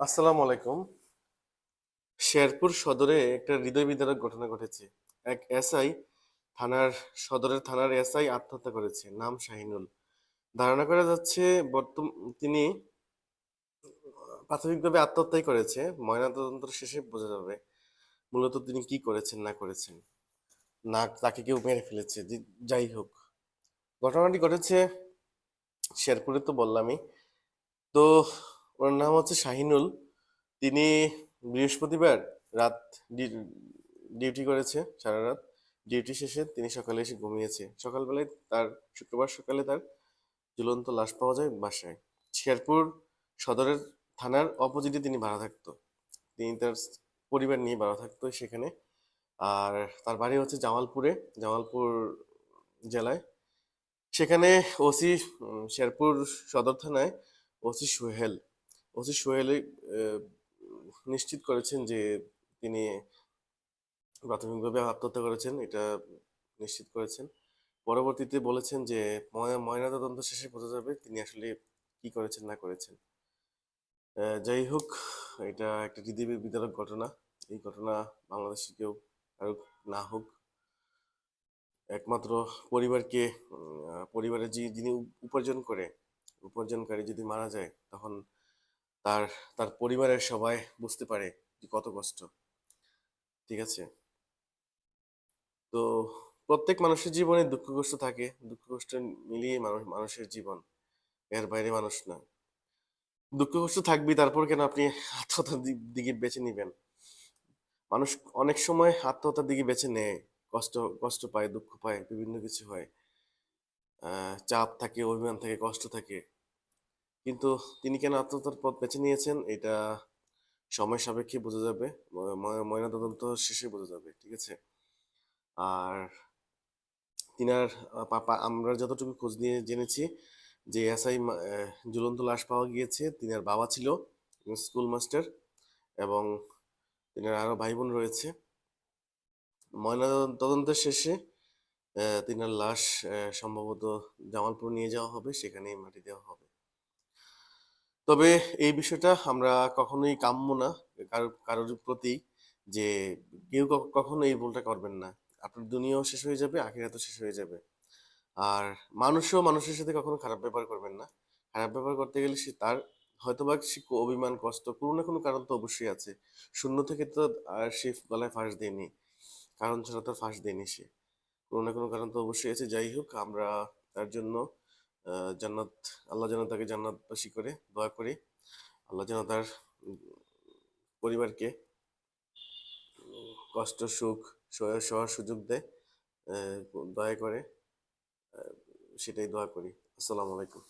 আসসালামু আলাইকুম। শেরপুর সদরে একটা হৃদয় বিদারক ঘটনা ঘটেছে। এক এসআই থানার, সদরের থানার এসআই আত্মহত্যা করেছে, নাম শাহিনুল। ধারণা করা যাচ্ছে বর্তম, তিনি প্রাথমিকভাবে আত্মহত্যাই করেছে ময়নাতদন্ত শেষে বোঝা যাবে মূলত তিনি কি করেছেন, না করেছেন। না, তাকে কেউ মেরে ফেলেছে যাই হোক। ঘটনাটি ঘটেছে শেরপুরে তো বললামই। তো ওর নাম হচ্ছে শাহিনুল। তিনি বৃহস্পতিবার রাত ডিউটি করেছে, সারা রাত। ডিউটি শেষে তিনি সকালে এসে ঘুমিয়েছে। সকালবেলায় তার, শুক্রবার সকালে তার ঝুলন্ত লাশ পাওয়া যায় বাসায়। শেরপুর সদরের থানার অপোজিটে তিনি ভাড়া থাকতো। তিনি তার পরিবার নিয়ে ভাড়া থাকতো সেখানে। আর তার বাড়ি হচ্ছে জামালপুরে, জামালপুর জেলায়। সেখানে ওসি শেরপুর সদর থানায় ওসি সোহেল ওসি সোহেল নিশ্চিত করেছেন যে তিনি প্রাথমিকভাবে আত্মহত্যা করেছেন, এটা নিশ্চিত করেছেন। পরবর্তীতে বলেছেন যে ময়না ময়নাতদন্ত শেষে বোঝা যাবে তিনি আসলে কি করেছেন, না করেছেন। যাই হোক, এটা একটা হৃদয় বিদারক ঘটনা। এই ঘটনা বাংলাদেশে কেউ কারও না হোক। একমাত্র পরিবারকে যে যিনি উপার্জন করে, উপার্জনকারী যদি মারা যায়, তখন তার তার পরিবারের সবাই বুঝতে পারে যে কত কষ্ট। ঠিক আছে? তো প্রত্যেক মানুষের জীবনে দুঃখ কষ্ট থাকে। দুঃখ কষ্ট মিলিয়ে মানুষ, মানুষের জীবন। এর বাইরে মানুষ না। দুঃখ কষ্ট থাকবেই, তারপর কেন আপনি আত্মহত্যার দিকে বেছে নিবেন? মানুষ অনেক সময় আত্মহত্যার দিকে বেছে নেয়। কষ্ট কষ্ট পায়, দুঃখ পায়, বিভিন্ন কিছু হয়। চাপ থাকে, অভিমান থাকে, কষ্ট থাকে। কিন্তু তিনি কেন আত্মহত্যার পথ বেছে নিয়েছেন, এটা সময় সাপেক্ষে বোঝা যাবে। ময়নাতদন্ত শেষে বোঝা যাবে, ঠিক আছে? আর তিনার আমরা যতটুকু খোঁজ নিয়ে জেনেছি যে এসআই ঝুলন্ত লাশ পাওয়া গিয়েছে, তিনার বাবা ছিল স্কুল মাস্টার এবং তিনার আরও ভাই বোন রয়েছে ময়নাতদন্তের শেষে তিনার লাশ সম্ভবত জামালপুর নিয়ে যাওয়া হবে, সেখানেই মাটি দেওয়া হবে। তবে এই বিষয়টা আমরা কখনোই কাম্য না, কারও, কারোর প্রতি যে কেউ কখনো এই ভুলটা করবেন না। আপনার দুনিয়াও শেষ হয়ে যাবে, আখিরাতও শেষ হয়ে যাবে। আর মানুষও মানুষের সাথে কখনো খারাপ ব্যবহার করবেন না। খারাপ ব্যবহার করতে গেলে সে তার, হয়তোবা সে অভিমান, কষ্ট, কোনো না কোনো কারণ তো অবশ্যই আছে। শূন্য থেকে তো আর সে গলায় ফাঁস দেয়নি, কারণ ছাড়া তো ফাঁস দেয়নি সে। কোনো না কোনো কারণ তো অবশ্যই আছে। যাই হোক, আমরা তার জন্য জান্নাত, আল্লাহ যেন তাকে জান্নাতবাসী করে, দোয়া করে আল্লাহ যেন তার পরিবারকে কষ্ট, সুখ, সহ- সহার সুযোগ দেয় দয়া করে সেটাই দোয়া করি। আসসালামু আলাইকুম।